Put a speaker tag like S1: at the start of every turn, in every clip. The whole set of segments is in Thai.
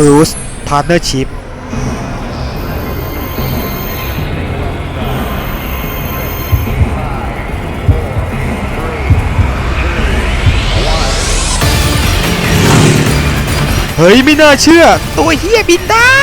S1: Cruise Partnership เฮ้ย ไม่น่าเชื่อ ตัวเฮียบินได้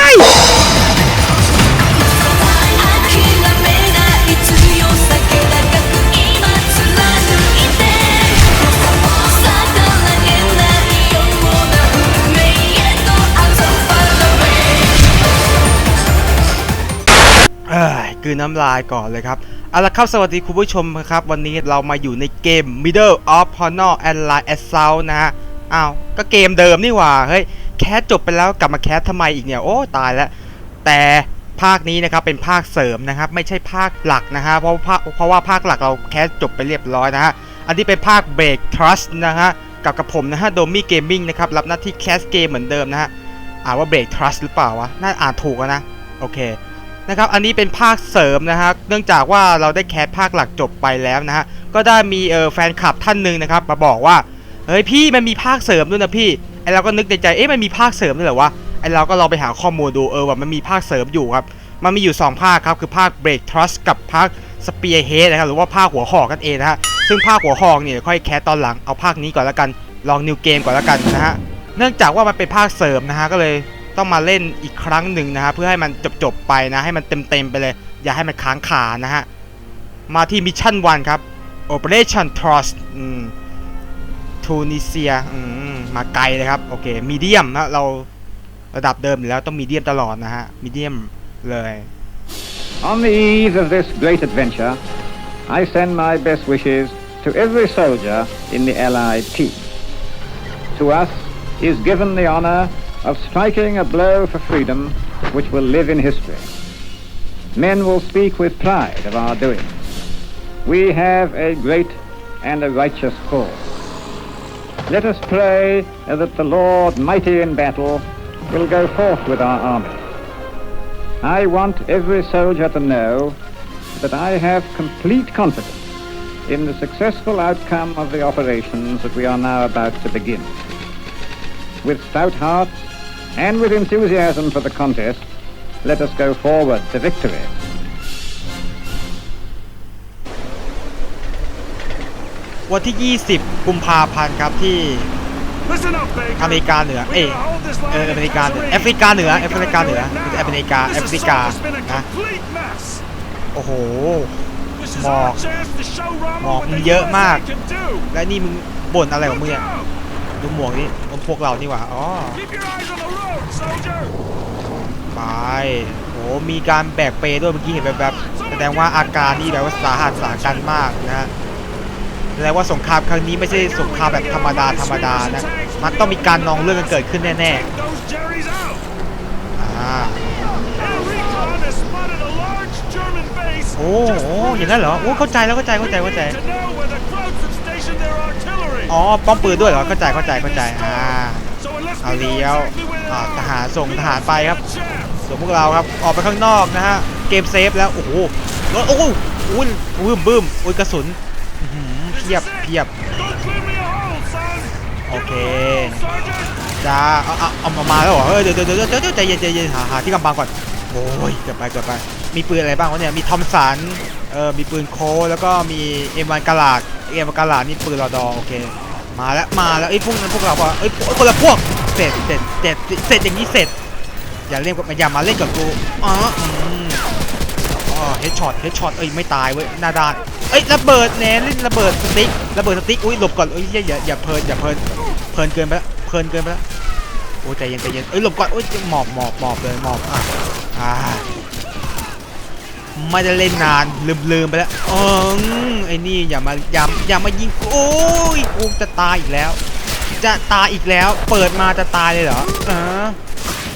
S1: กืนน้ำลายก่อนเลยครับเอาละครับสวัสดีคุณผู้ชมครับ วันนี้เรามาอยู่ในเกม Middle of Honor and Line Assault นะฮะอ้าวก็เกมเดิมนี่หว่าเฮ้ยแคสจบไปแล้วกลับมาแคสทำไมอีกเนี่ยโอ้ตายแล้ว แต่ภาคนี้นะครับเป็นภาคเสริมนะครับ ไม่ใช่ภาคหลักนะฮะเพราะภาคเพราะว่าภาคหลักเราแคสจบไปเรียบร้อยนะฮะอันนี้เป็นภาค Break Trust นะฮะกับกับผมนะฮะโดมี่เกมมิ่งนะครับรับหน้าที่แคสเกมเหมือนเดิมนะฮะอ่านว่า Break Trust หรือเปล่าวะน่าอ่านถูกนะโอเค นะครับ อันนี้เป็นภาคเสริมนะฮะ เนื่องจากว่าเราได้แคสภาคหลักจบไปแล้วนะฮะ ก็ได้มีเออแฟนคลับท่านหนึ่งนะครับมาบอกว่า เฮ้ยพี่มันมีภาคเสริมด้วยนะพี่ ไอเราก็นึกในใจ เอ๊ะมันมีภาคเสริมด้วยเหรอวะ ไอเราก็ลองไปหาข้อมูลดู เออว่ามันมีภาคเสริมอยู่ครับ มันมีอยู่ 2 ภาคครับ คือภาค Break Trust กับภาค Spearhead นะครับ หรือว่าภาคหัวหอกกันเองนะฮะ ซึ่งภาคหัวหอกเนี่ยค่อยแคสตอนหลัง เอาภาคนี้ก่อนล้วกัน ลองนิวเกมก่อนล้วกันนะฮะ เนื่องจากว่ามันเป็นภาคเสริมนะฮะ ก็เลย ต้องมาเล่นอีกครั้งหนึ่งนะฮะเพื่อให้มันจบๆไปนะให้มันเต็มๆไปเลย อย่าให้มันค้างคานะฮะมาที่มิชชั่น1ครับ Operation Trust ทูนิเซียมาไกลเลยครับ โอเคมีเดียมนะเราระดับเดิมแล้วต้องมีเดียมตลอดนะฮะมีเดียมเลย
S2: On the eve of this great adventure, I send my best wishes to every soldier in the Allied team. To us is given the honor of striking a blow for freedom which will live in history. Men will speak with pride of our doing. We have a great and a righteous cause. Let us pray that the Lord, mighty in battle, will go forth with our army. I want every soldier to know that I have complete confidence in the successful outcome of the operations that we are now about to begin. With stout hearts and with enthusiasm for the contest, let us go forward to victory.
S1: วันที่ 20 กุมภาพันธ์ครับที่
S3: Listen up, Baker.
S1: อเมริกาเหนือ
S3: We
S1: เอย
S3: gotta hold this
S1: เอ
S3: line
S1: ออเมริกาเหนือ
S3: if
S1: แอฟริกาเหนือ
S3: We
S1: แอฟ
S3: gotta
S1: ริกาเหนือ
S3: do it
S1: ไม่ใช่
S3: now.
S1: อเมริกา
S3: This
S1: แอฟริ
S3: assault
S1: กา
S3: has been a
S1: นะ
S3: complete mess.
S1: โอ้โห
S3: This is
S1: Mark.
S3: our chance to show Rama
S1: Mark,
S3: what the
S1: เยอะมาก
S3: USA can do.
S1: และนี่มึงบ่นอะไรของมึง
S3: Look
S1: เนี่ย
S3: out.
S1: ดูหมวกนี่มัน พวกเรานี่หว่าอ๋อ
S3: Keep your eyes on the road, soldier.
S1: ไปโหมีการแบกเปด้วยเมื่อกี้เห็นแบบแบบแสดงว่าอาการนี่แบบว่าสาหัสสากันมากนะฮะแสดงว่าสงครามครั้งนี้ไม่ใช่สงครามแบบธรรมดาธรรมดานะมันต้องมีการนองเรื่องกันเกิดขึ้นแน่
S3: Take those Jerry's out.
S1: ๆอ่า
S3: Our recon has spotted a large German base
S1: โอ้
S3: just
S1: โห
S3: north
S1: อย่างนั้นเหรอโอ้เข้าใจแล้วเข้าใจเข้าใจเข้าใจ อ๋อป้อมปืนด้วยเหรอเข้าใจเข้าใจเข้าใจอ่าเอาเลี้ยวทหารส่งทหารไปครับส่วนพวกเราครับออกไปข้างนอกนะฮะเกมเซฟแล้วโอ้โหรถโอ้โหอุ้ยบึ้มบึ้มอุ้ยกระสุนเพียบเพียบ
S3: Don't clear me a hole, son.
S1: Okay.
S3: Sergeant.
S1: จ้าเอาเอาเอามาแล้วเหรอเฮ้ยเดี๋ยวเดี๋ยวเดี๋ยวเดี๋ยวใจเย็นใจเย็นหาหาที่กำบังก่อนโอ้ยเกือบไปเกือบไปมีปืนอะไรบ้างวะเนี่ยมีทอมสันเออมีปืนโคแล้วก็มีเอ็มวันกาลาด เอ็มวันกาลานี่ปืนรอดอโอเค มาแล้วมาแล้วไอ้พวกนั้นพวกเราบอกเอ้คนละพวกเสร็จเสร็จเสร็จเสร็จอย่างนี้เสร็จอย่าเล่นกับอย่ามาเล่นกับกูอ๋อเฮดช็อตเฮดช็อตเอ้ยไม่ตายเว้ยหน้าด้านเอ้ยระเบิดแน่เล่นระเบิดสติ๊กระเบิดสติ๊กอุ้ยหลบก่อนเอ้ยอย่าอย่าอย่าเพลินอย่าเพลินเพลินเกินไปแล้วเพลินเกินไปแล้วโอ้ใจเย็นใจเย็นเอ้ยหลบก่อนโอ้ยหมอบหมอบหมอบเลยหมอบอะอ่า ไม่ได้เล่นนานลืมลืมไปแล้วเออไอ้นี่อย่ามาอย่าอย่ามายิงโอ้ยกูจะตายอีกแล้ว จะตายอีกแล้ว เปิดมาจะตายเลยเหรอเออ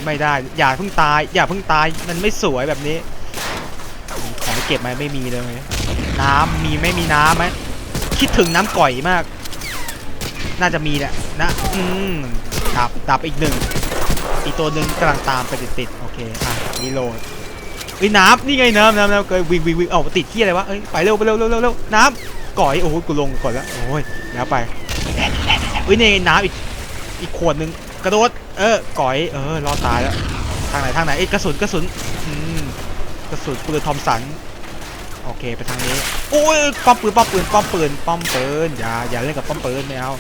S1: ไม่ได้ อย่าเพิ่งตาย อย่าเพิ่งตายมันไม่สวยแบบนี้ ของเก็บไหมไม่มีเลย น้ำมีไม่มีน้ำไหมคิดถึงน้ำก่อยมาก น่าจะมีแหละนะอืมดับดับอีกหนึ่งอีกตัวหนึ่งกำลังตามไปติดๆโอเคอะรีโหลด เฮ้ยน้ำนี่ไงน้ำน้ำน้ำเกยวิ่งวิ่งวิ่งเอ้าติดที่อะไรวะเอ้ยไปเร็วไปเร็วเร็วเร็วเร็วน้ำก่อยโอ้โหกูลงก่อนแล้วโอ้ยแล้วไปเฮ้ยนี่น้ำอีกอีกขวดหนึงกระโดดเออก่อยเออรอดตายแล้วทางไหนทางไหนเอ้ยกระสุนกระสุนอืมกระสุนปืนทอมสันโอเคไปทางนี้โอ้ยป้อมปืนป้อมปืนป้อมปืนป้อมปืนอย่าอย่าเล่นกับป้อมปืนไม่เอา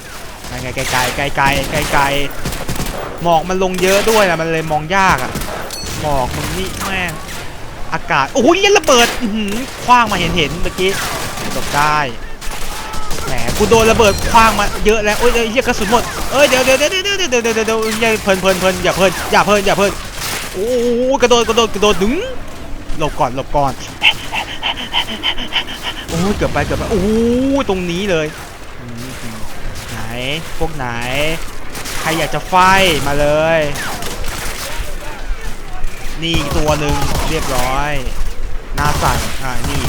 S1: ไงไงไกลไกลไกลไกลไกลไกลหมอกมันลงเยอะด้วยอะมันเลยมองยากอะหมอกมันนี่แม่ง อากาศ โอ้ยยันระเบิดคว้างมาเห็นเห็นเมื่อกี้หลบได้แหมกูโดนระเบิดคว้างมาเยอะแล้วโอ้ยเฮียกระสุนหมดเอ้ยเดี๋ยวเดี๋ยวเดี๋ยวเดี๋ยวเดี๋ยวเดี๋ยวเดี๋ยวอย่เพลินเพลินเพลินอย่าเพลินอย่าเพลินอย่าเพลินโอ้กระโดดกระโดดกระโดดดึงหลบก่อนหลบก่อนโอ้ยเกือบไปเกือบไปโอ้ตรงนี้เลยไหนพวกไหน ใครอยากจะไฟมาเลย นี่อีกตัวหนึ่งเรียบร้อยหน้าสั่นอ่านี่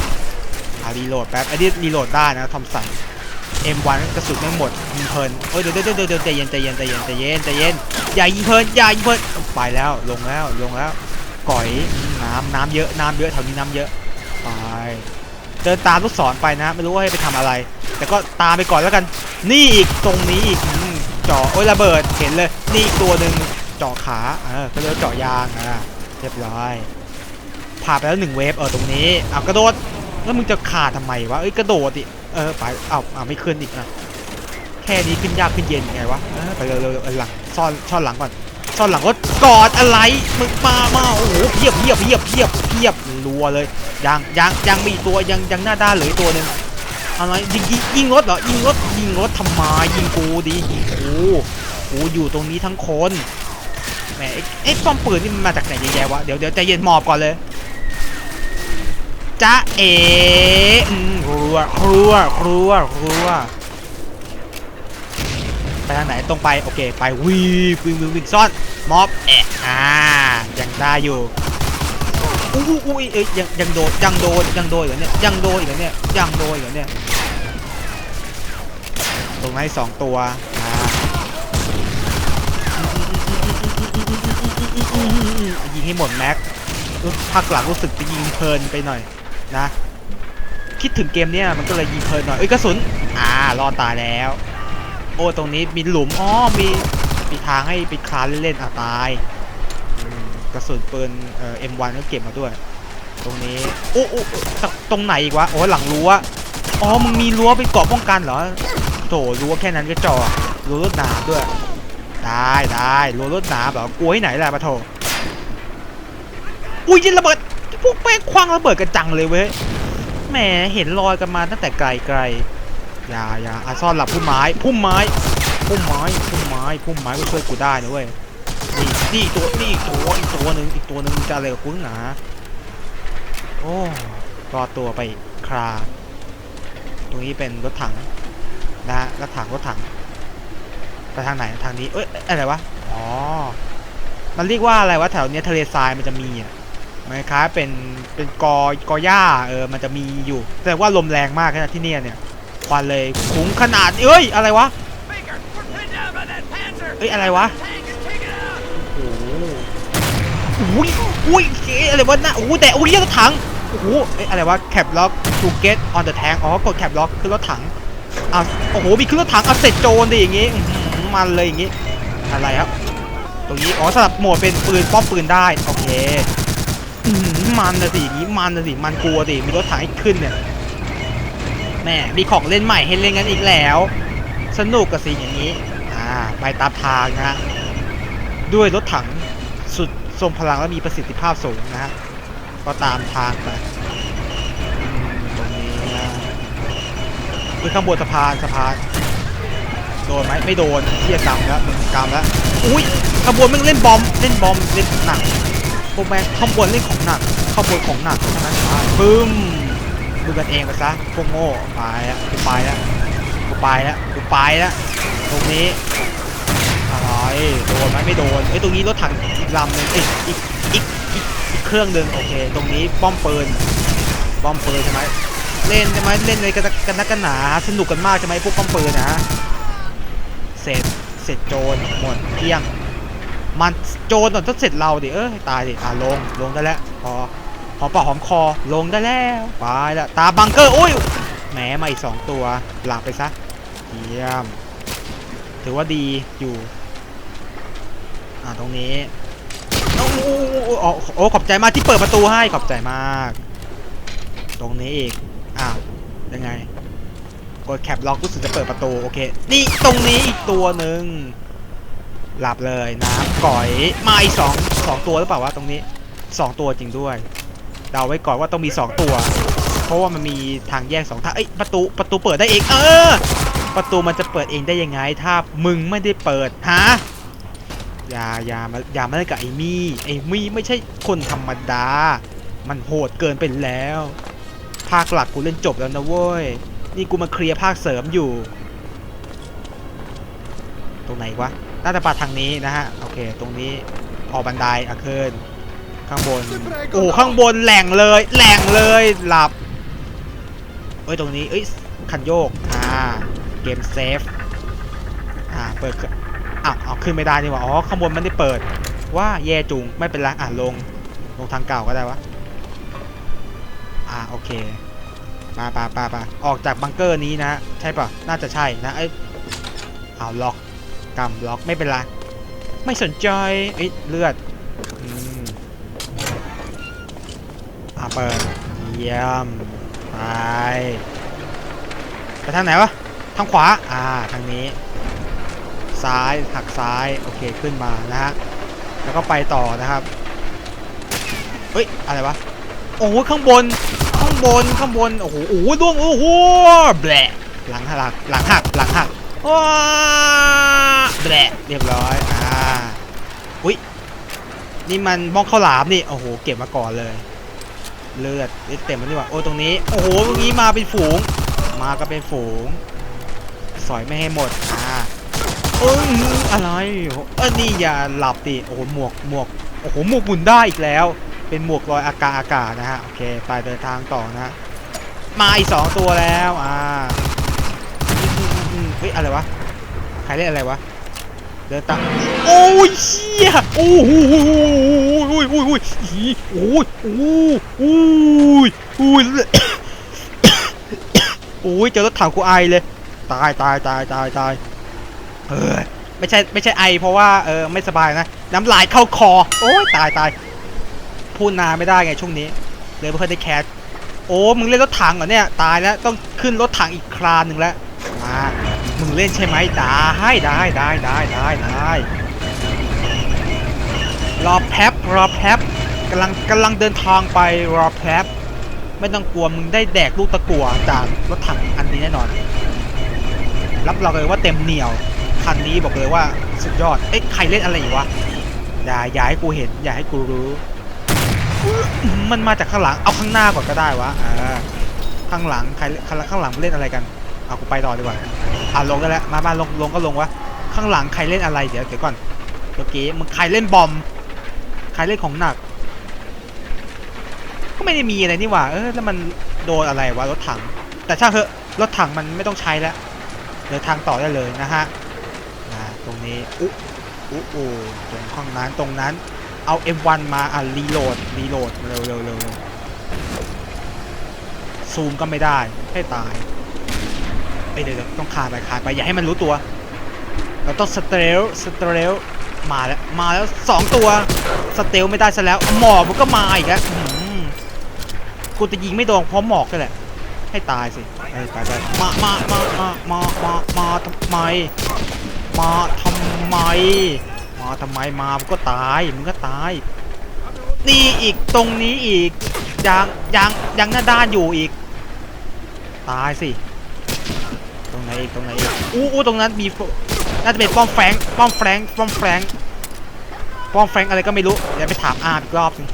S1: อ่ารีโหลดแป๊บอันนี้รีโหลดได้นะทอมสัน M1 กระสุนไม่หมดยิงเพลินเอ้ยเดี๋ยวเดี๋ยวเดี๋ยวเยวใจเย็นใจเย็นใจเย็นใจเย็นใจเย็นอย่ายิงเพลินอย่ายิงเพลินไปแล้วลงแล้วลงแล้วก่อยน้ำน้ำเยอะน้ำเยอะแถวนี้น้ำเยอะไปเดินตามลูกศรไปนะ ไม่รู้ว่าให้ไปทำอะไร แต่ก็ตามไปก่อนแล้วกัน นี่อีกตรงนี้อีกอืมเจาะโอ้ยระเบิดเห็นเลย นี่อีกตัวหนึ่งจาะขาเออก็เรียกว่าเจาะยางอะ เรียบร้อยผ่านไปแล้วหนึ่งเวฟเออตรงนี้เอากระโดดแล้วมึงจะขาดทำไมวะเอ้ยกระโดดดิเออไปเอ้าเอ้าไม่ขึ้นอีกนะแค่นี้ขึ้นยากขึ้นเย็นไงวะเออไปเร็วๆเออหลังซ่อนซ่อนหลังก่อนซ่อนหลังรถกอดอะไรมึงมามาโอ้โหเพียบเพียบเพียบเพียบเพียบรัวเลยยังยังยังมีตัวยังยังหน้าด้านเหลือตัวหนึ่งอะไรยิงยิงรถเหรอยิงรถยิงรถทำไมยิงกูดิยิงกูกูอยู่ตรงนี้ทั้งคน มไอ้ไอ้ป้อมปืนนี่มันมาจากไหนเยอะแยะวะ เดี๋ยวเดี๋ยวใจเย็นหมอบก่อนเลยจ้าเอ๋ครัวครัวครัวครัวไปทางไหนตรงไปโอเคไปวีบวิ่งวิ่งวิ่งซ่อนม็อบแอะอ่ายังได้อยู่อู้อู้อู้เอ้ยยังยังโดนยังโดนยังโดนอยู่เนี่ยยังโดนอยู่เนี่ยยังโดนอยู่เนี่ยตรงนั้นสองตัวอ่า ยิงให้หมดแม็กภาคหลังรู้สึกจะยิงเพลินไปหน่อยนะ คิดถึงเกมเนี้ยมันก็เลยยิงเพลินหน่อยเอ้ยกระสุนอ่ารอดตายแล้ว โอ้ตรงนี้มีหลุมอ๋อมีมีทางให้ไปคลานเล่นๆอะตายอืมกระสุนปืนเอ่อ M1 ก็เก็บมาด้วย ตรงนี้โอ้โอ้ตรงไหนอีกวะโอ้หลังรั้วอ๋อมึงมีรั้วเป็นเกาะป้องกันเหรอโถรั้วแค่นั้นก็จอรั้วรวดหนามด้วย ได้ได้รัวรวดหนามเหรอกลัวที่ไหนล่ะปะโถอุ้ยยิงระเบิดพวกแม่งคว้างระเบิดกันจังเลยเว้ยแหมเห็นลอยกันมาตั้งแต่ไกลไกลอย่าอย่าอาซ่อนหลับพุ่มไม้พุ่มไม้พุ่มไม้พุ่มไม้พุ่มไม้ก็ช่วยกูได้นะเว้ยนี่นี่ตัวนี่ตัวอีกตัวหนึ่งอีกตัวหนึ่งจะอะไรกับกูหนาโอ้รอตัวไปคราตรงนี้เป็นรถถังนะฮะรถถังรถถัง ไปทางไหนทางนี้ เอ้ยอะไรวะ อ๋อ มันเรียกว่าอะไรวะแถวเนี้ยทะเลทรายมันจะมีอะมันคล้ายเป็นเป็นกอกอหญ้าเออมันจะมีอยู่ แต่ว่าลมแรงมากนะที่เนี่ยเนี่ยควันเลยคุ้งขนาดเอ้ยอะไรวะเอ้ยอะไรวะโอ้โหอุ้ยอุ้ยเอ๊ะอะไรวะน่ะโอ้แต่อุ้ยรถถังโอ้โหเอ๊ะอะไรวะแคปล็อก to get on the tank อ๋อกดแคปล็อกขึ้นรถถังอะโอ้โหมีขึ้นรถถังเอาเสร็จโจรดิอย่างงี้ มันเลยอย่างงี้ อะไรครับ ตรงนี้อ๋อสลับโหมดเป็นปืนป้อมปืนได้ โอเคมันนะสิอย่างนี้มันนะสิมันกลัวสิมีรถถังให้ขึ้นเนี่ยแม่มีของเล่นใหม่ให้เล่นกันอีกแล้ว สนุกกับสิอย่างนี้อ่าไปตามทางนะฮะด้วยรถถังสุดทรงพลังและมีประสิทธิภาพสูงนะฮะก็ตามทางไปตรงนี้นะขึ้นข้างบนสะพานสะพาน โดนไหมไม่โดนเทียกรรมแล้วมึงกรรมแล้วอุ้ยขบวนมึงเล่นบอมเล่นบอมเล่นหนักพวกแม่งข้างบนเล่นของหนักข้างบนของหนักเท่านั้นอะบึ้มดูกันเองไปซะพวกโง่ไปแล้วกูไปแล้วกูไปแล้วกูไปแล้วตรงนี้อะไรโดนไหมไม่โดนไอ้ตรงนี้รถถังอีกลำหนึ่งเอ้ยอีกอีกอีกเครื่องหนึ่งโอเค ตรงนี้ป้อมปืนป้อมปืนใช่ไหมเล่นใช่ไหมเล่นเลยกันกันนักกันหนาสนุกกันมากใช่ไหมพวกป้อมปืนนะ เสร็จเสร็จโจรหมดเกลี้ยง มันโจรตอนต้องเสร็จเราดิเอ้ยตายดิอะลงลงได้แล้วพอหอมปากหอมคอลงได้แล้วไปแล้วตาบังเกอร์โอ้ยแหมมาอีกสองตัวหลับไปซะเยี่ยม ถือว่าดีอยู่อ่าตรงนี้โอ้โหโอ้โหโอ้ขอบใจมากที่เปิดประตูให้ขอบใจมาก ตรงนี้อีกอ้าวยังไง กดแคปล็อกรู้สึกจะเปิดประตูโอเค นี่ตรงนี้อีกตัวหนึ่งหลับเลยน้ำก่อยมาอีกสองสองตัวหรือเปล่าวะตรงนี้สองตัวจริงด้วย เดาไว้ก่อนว่าต้องมีสองตัว เพราะว่ามันมีทางแยกสองทางเอ้ยประตูประตูเปิดได้เองเออ ประตูมันจะเปิดเองได้ยังไง ถ้ามึงไม่ได้เปิดฮะอย่าอย่ามาอย่ามาเล่นกับไอ้มี่ไอ้มี่ไม่ใช่คนธรรมดา มันโหดเกินไปแล้ว ภาคหลักกูเล่นจบแล้วนะเว้ย นี่กูมาเคลียร์ภาคเสริมอยู่ ตรงไหนวะ น่าจะปาทางนี้นะฮะ โอเค ตรงนี้พอบันไดอะเคินข้างบน โอ้ข้างบนแหล่งเลย แหล่งเลย หลับ เอ้ย ตรงนี้ เอ้ยคันโยก อ่า เกมเซฟ อ่า เปิดอ้าวเอาขึ้นไม่ได้นี่ว่าอ๋อ ข้างบนมันได้เปิด ว่าแย่จุง ไม่เป็นไร อะลง ลงทางเก่าก็ได้วะ อ่า โอเค ปาปาปาปาออกจากบังเกอร์นี้นะ ใช่ปะน่าจะใช่นะ เอ้ยเอาล็อกกำล็อกไม่เป็นไร ไม่สนใจเอ้ยเลือดอืมอ่าเปิดเยี่ยมไปไปทางไหนวะ ทางขวา อ่า ทางนี้ ซ้าย หักซ้าย โอเคขึ้นมานะฮะ แล้วก็ไปต่อนะครับ เฮ้ย อะไรวะ โอ้ข้างบน บนข้างบน โอ้โหโอ้โหดวงโอ้โหแบะหลังหักหลังหักหลังหักว้าแบะเรียบร้อยอ่าอุ้ยนี่มันบ้องข้าวหลามนี่โอ้โหเก็บมาก่อนเลย เลือดเต็มแล้วนี่ว่าโอ้ตรงนี้โอ้โหตรงนี้มาเป็นฝูง มาก็เป็นฝูง สอยไม่ให้หมดอ่าเอ้ยอะไรเออนี่อย่าหลับดิโอ้โหหมวกหมวกโอ้โหหมวกหมุนได้อีกแล้ว เป็นหมวกลอยอากาศอากาศนะฮะ โอเค ไปเดินทางต่อนะฮะ มาอีกสองตัวแล้ว อ่าอืมอืมอืมเฮ้ยอะไรวะ ใครเล่นอะไรวะ เดินตามโอ้ยเชี่ยโอ้โหโอ้ยโอ้ยโอ้ยโอ้ยโอ้ยโอ้ยโอ้ยโอ้ยเจอรถถังกูไอเลย ตายตายตายตายตายเออไม่ใช่ไม่ใช่ไอ เพราะว่าเออไม่สบายนะ น้ำลายเข้าคอ โอ้ยตายตาย พูดนานไม่ได้ไงช่วงนี้ เลยไม่ค่อยได้แคสโอ้ มึงเล่นรถถังเหรอเนี่ย ตายแล้วต้องขึ้นรถถังอีกครานหนึ่งแล้วมามึงเล่นใช่ไหมได้ได้ได้ได้ได้ได้รอแป๊บรอแป๊บกำลังกำลังเดินทางไปรอแป๊บไม่ต้องกลัวมึงได้แดกลูกตะกั่วจากรถถังอันนี้แน่นอน รับรองเลยว่าเต็มเหนียวคันนี้บอกเลยว่าสุดยอด เอ๊ะใครเล่นอะไรอยู่วะ อย่าอย่าให้กูเห็น อย่าให้กูรู้ มันมาจากข้างหลัง เอาข้างหน้าก่อนก็ได้วะอ่าข้างหลังใครข้างหลังเล่นอะไรกันเอากูไปต่อดีกว่าอะลงได้แล้วมามานลงลงก็ลงวะข้างหลังใครเล่นอะไรเดี๋ยวเดี๋ยวก่อนเมื่อกี้มึงใครเล่นบอมใครเล่นของหนัก ก็ไม่ได้มีอะไรนี่หว่าเออแล้วมันโดนอะไรวะรถถัง แต่ช่างเถอะรถถังมันไม่ต้องใช้แล้วเดินทางต่อได้เลยนะฮะตรงนี้อุ๊อุ๊โอ้ตรงข้างนั้นตรงนั้น เอา M1 มาอะรีโหลดรีโหลดเร็วเร็วเร็วเร็วซูมก็ไม่ได้ให้ตายเอ้ยเดี๋ยวต้องคานไปคานไปอย่าให้มันรู้ตัว เราต้องสเตลสเตลมาแล้วมาแล้วสองตัวสเตลไม่ได้ซะแล้ว หมอกมันก็มาอีกแล้วกูจะยิงไม่โดนเพราะหมอกนี่แหละให้ตายสิไปไปไปมามามามามามามาทำไม มาทำไม มาทำไมมามันก็ตายมึงก็ตาย นี่อีกตรงนี้อีกยังยังยังหน้าด้านอยู่อีก ตายสิ ตรงไหนอีกตรงไหนอีกอู้อู้ตรงนั้นมีน่าจะเป็นป้อมแฟงป้อมแฟงป้อมแฟงป้อมแฟงอะไรก็ไม่รู้เดี๋ยวไปถามอาร์อีกรอบนึง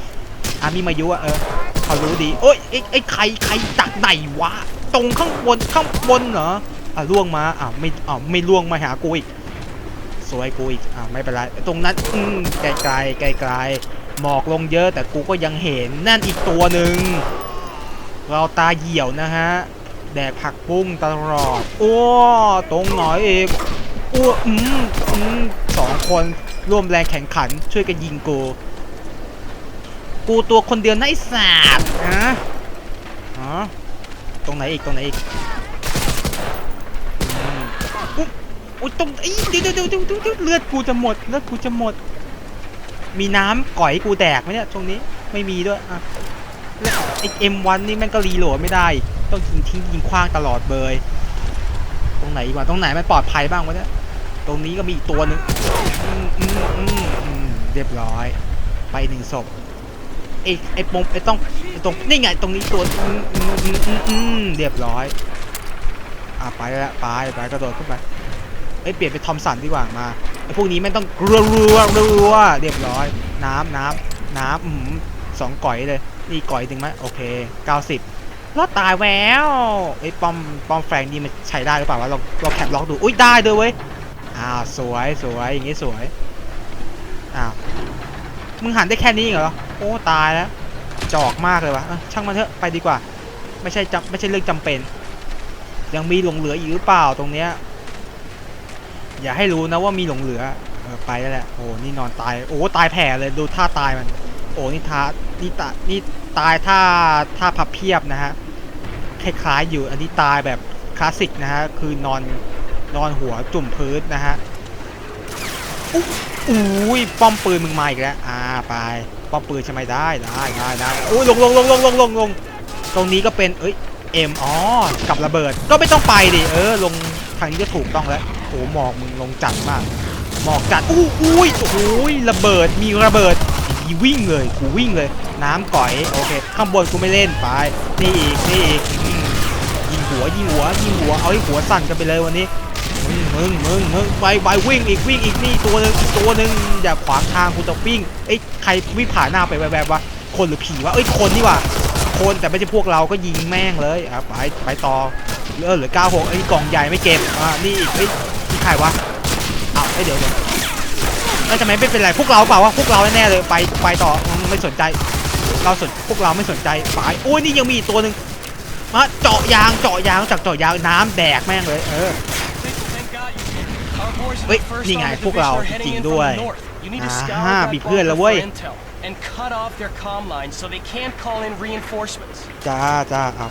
S1: อาร์มมีมายุอะเออเขารู้ดีโอ้ยไอ้ไอ้ใครใครจากไหนวะ ตรงข้างบนข้างบนเหรออะล่วงมาอะไม่อะไม่ล่วงมาหากูอีก สวยกูอีกอะไม่เป็นไรตรงนั้นอืมไกลไกลไกลไกลหมอกลงเยอะแต่กูก็ยังเห็นนั่นอีกตัวหนึ่งเราตาเหี่ยวนะฮะแดกผักบุ้งตลอดโอ้ตรงหน่อยองโอ้อืมอืมสองคนร่วมแรงแข่งขันช่วยกันยิงกู กูตัวคนเดียวนะไอ้สัตว์ฮะอ๋อตรงไหนอีกตรงไหนอีก อืมอุ๊ยตรงไอ้เดี๋ยวเดี๋ยวเดี๋ยวเดี๋ยวเดี๋ยวเลือดกูจะหมดเลือดกูจะหมด มีน้ำก่อยกูแดกไหมเนี่ยช่วงนี้ไม่มีด้วยอะแล้วไอเอ็มวันนี่แม่งก็รีโหลดไม่ได้ ต้องยิงทิ้งยิงคว้างตลอดเบยตรงไหนวะตรงไหนมันปลอดภัยบ้างวะเนี่ยตรงนี้ก็มีอีกตัวหนึ่งเรียบร้อย ไปหนึ่งศพไอไอปมไอต้องไอตรงนี่ไงตรงนี้ตัวอืมอืมอืมอืมเรียบร้อยอะไปแล้วไปไปกระโดดขึ้นไป อ้ยเปลี่ยนเป็นทอมสันดีกว่ามาไอ้พวกนี้แม่งต้องรัวรัวรัวเรียบร้อย น้ำน้ำน้ำอืมสองก่อยเลยนี่ก่อยหนึ่งไหมโอเคเก้าสิบแล้วตายแววไอ้ปอมปอมแฝงนี่มันใช้ได้หรือเปล่าวะเราเราแคปล็อกดูอุ้ยได้ด้วยเว้ยอ้าวสวยสวยอย่างงี้สวยอ้าวมึงหันได้แค่นี้เหรอโอ้ตายแล้วจอกมากเลยวะเอ้าช่างมันเถอะไปดีกว่า ไม่ใช่จำไม่ใช่เรื่องจำเป็น ยังมีหลงเหลืออีกหรือเปล่าตรงเนี้ย อย่าให้รู้นะว่ามีหลงเหลือเออไปแล้วแหละโอ้นี่นอนตายโอ้ตายแผ่เลยดูท่าตายมัน โอ้นี่ท่านี่ตานี่ตายท่าท่าพับเพียบนะฮะคล้ายๆอยู่อันนี้ตายแบบคลาสสิกนะฮะคือนอนนอนหัวจุ่มพื้นนะฮะอุ๊ยอุ้ยป้อมปืนมึงมาอีกแล้วอ่าไปป้อมปืนใช่ไหมได้ได้ได้ได้อุ้ยลงลงลงลงลงลงลงตรงนี้ก็เป็นเอ้ยเอ็มอ๋อกับระเบิดก็ไม่ต้องไปดิเออลงทางนี้ก็ถูกต้องแล้ว โอ้หมอกมึงลงจัดมาก หมอกจัดอู้อุ้ยโอ้ยระเบิดมีระเบิดอีวิ่งเลยกูวิ่งเลย น้ำก่อยโอเคข้างบนกูไม่เล่นไปนี่อีกนี่อีกยิงหัวยิงหัวยิงหัวเอาให้หัวสั่นกันไปเลยวันนี้มึงมึงมึงมึงไปไปวิ่งอีกวิ่งอีกนี่ตัวหนึงตัวหนึงอย่าขวางทางกูจะวิ่งเอ้ยใครวิ่งผ่านหน้าไปแบบๆวะคนหรือผีวะเอ้ยคนนี่ว่ะคนแต่ไม่ใช่พวกเราก็ยิงแม่งเลยอะไปไปต่อเออเหลือเก้าหกไอ้กล่องใหญ่ไม่เก็บอ่านี่อีกเอ้ยนี่ใครวะอ้าวเอ้ยเดี๋ยวเดี๋ยวแล้วทำไมไม่เป็นไรพวกเราเปล่าวะพวกเราแน่ๆเลยไปไปต่ออืมไม่สนใจ เราสนพวกเราไม่สนใจไปโอ้ยนี่ยังมีอีกตัวหนึ่งมาเจาะยางเจาะยางจากเจาะยางน้ำแดกแม่งเลยเออ
S4: เฮ้ย
S1: นี่
S4: นี่
S1: ไง
S4: ไง
S1: พ
S4: พ
S1: ว
S4: ว
S1: ก
S4: ก
S1: เรา
S4: เรา
S1: จ
S4: จ
S1: ริ
S4: ริ
S1: ง
S4: ง
S1: ๆ
S4: ๆ
S1: ด้
S4: ด้
S1: ว
S4: วยย
S1: อ่ามีเพื่อนแล้วเว้ยจ้าจ้าเอา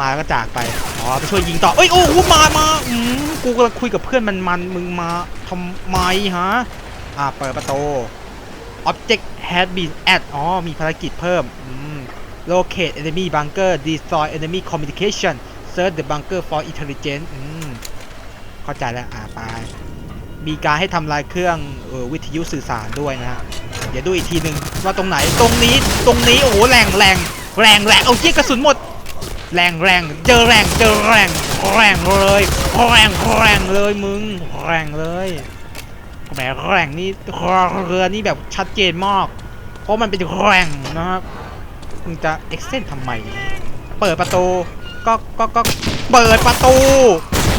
S1: มาแล้วก็จากไป อ๋อไปช่วยยิงต่อ เอ้ยโอ้โหมามาอืมกูกำลังคุยกับเพื่อนมันมันมึงมาทำไมฮะ อ่าเปิดประตู Object has been add อ๋อ มีภารกิจเพิ่มอืม Locate enemy bunker destroy enemy communication search the bunker for intelligence อืม เข้าใจแล้ว อ่าไป มีการให้ทำลายเครื่องออวิทยุสื่อสารด้วยนะฮะ เดี๋ยวดูอีกทีหนึ่งว่าตรงไหน ตรงนี้ ตรงนี้ โอ้โหแรงแรงแรงแรงเอาเจี๊ยกระสุนหมด แรงแรงเจอแรงเจอแรงแรงเลยแรงแรงเลยมึงแรงเลยแหมแรงนี่เรือนี่แบบชัดเจนมาก เพราะมันเป็นแรงนะครับมึงจะเอ็กเซนทำไม เปิดประตูก็ก็ก็เปิดประตู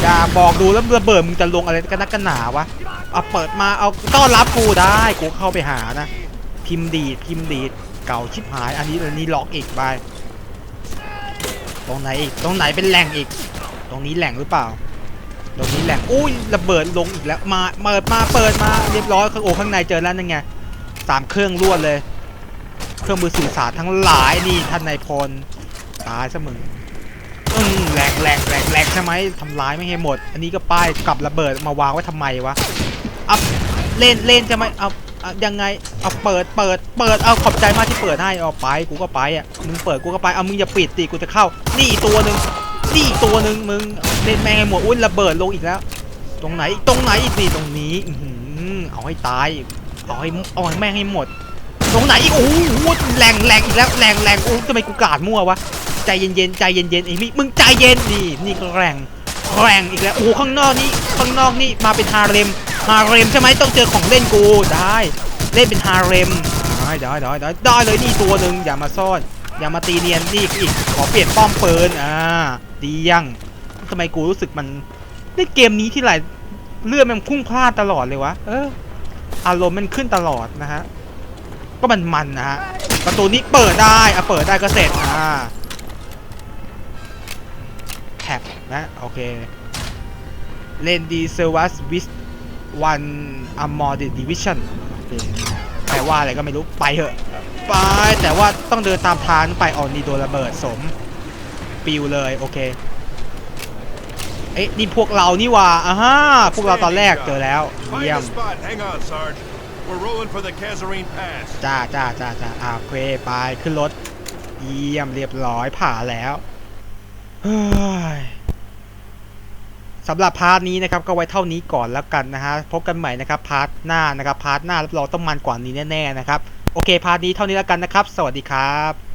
S1: อย่าบอกดูแล้วระเบิดมึงจะลงอะไรกันนักกันหนาวะเอาเปิดมาเอาต้อนรับกูได้กูเข้าไปหานะ พิมพ์ดีดพิมพ์ดีดเก่าชิบหาย อันนี้อันนี้ล็อกอีกไป ตรงไหนอีก ตรงไหนเป็นแหล่งอีก ตรงนี้แหล่งหรือเปล่า ตรงนี้แหล่ง อุ้ยระเบิดลงอีกแล้ว มาเปิดมาเปิดมาเรียบร้อยโอข้างในเจอแล้วนั่นไงสามเครื่องรวดเลย เครื่องมือสื่อสารทั้งหลายนี่ท่านนายพลตายซะมึงอืมแหลกแหลกแหลกแหลกใช่ไหมทำร้ายไม่ให้หมด อันนี้ก็ป้ายกับระเบิดมาวางไว้ทำไมวะเอาเล่นเล่นใช่ไหมอาเอายังไงเอาเปิดเปิดเปิดเอาขอบใจมากที่เปิดให้เอาไปกูก็ไปอะมึงเปิดกูก็ไปเอามึงอย่าปิดดิกูจะเข้า นี่ตัวหนึ่งนี่ตัวหนึ่งมึงเล่นแม่งให้หมดอุ้ยระเบิดลงอีกแล้ว ตรงไหนตรงไหนอีกนี่ตรงนี้อือเอาให้ตายเอาให้เอาให้แม่งให้หมด ตรงไหนอีกโอ้โหแรงแรงอีกแล้วแรงแรงโอ้ทำไมกูกาดมั่ววะใจเย็นๆใจเย็นๆไอ้มิมึงใจเย็นนี่นี่ก็แรงแรงอีกแล้วโอ้ข้างนอกนี่ข้างนอกนี่มาเป็นฮาเร็ม ฮาเร็มใช่ไหมต้องเจอของเล่นกูได้ เล่นเป็นฮาเร็มได้ได้ได้ได้ได้เลยนี่ตัวหนึ่งอย่ามาซ่อน อย่ามาตีเนียนนี่อีกขอเปลี่ยนป้อมปืนอ่าดียังทำไมกูรู้สึกมันเล่นเกมนี้ที่ไรเลือดมันพุ่งพลาดตลอดเลยวะเอออารมณ์มันขึ้นตลอดนะฮะก็มันมันนะฮะประตูนี้เปิดได้อะเปิดได้ก็เสร็จอ่าแท็บนะโอเคเลนดีเซอร์วัสวิส วันอัมมอร์ดิวิชั่นแปลว่าอะไรก็ไม่รู้ ไปเถอะ ไป แต่ว่าต้องเดินตามทางไปออนนีโดนระเบิดสม ปิวเลย โอเค เอ๊ะ นี่พวกเรานี่หว่าอ่าฮะพวกเราตอนแรกเจอแล้ว
S3: Find
S1: เยี่ย
S3: a
S1: ม
S3: spot. Hang on, Sarge. We're rolling for the Kazarine Pass.
S1: จ้าจ้าจ้าจ้าอ่าโอเคไปขึ้นรถ เยี่ยมเรียบร้อยผ่านแล้วเฮ้ย สำหรับพาร์ทนี้นะครับก็ไว้เท่านี้ก่อนแล้วกันนะฮะพบกันใหม่นะครับพาร์ทหน้านะครับพาร์ทหน้ารับรองต้องมันกว่านี้แน่ๆนะครับโอเคพาร์ทนี้เท่านี้แล้วกันนะครับ สวัสดีครับ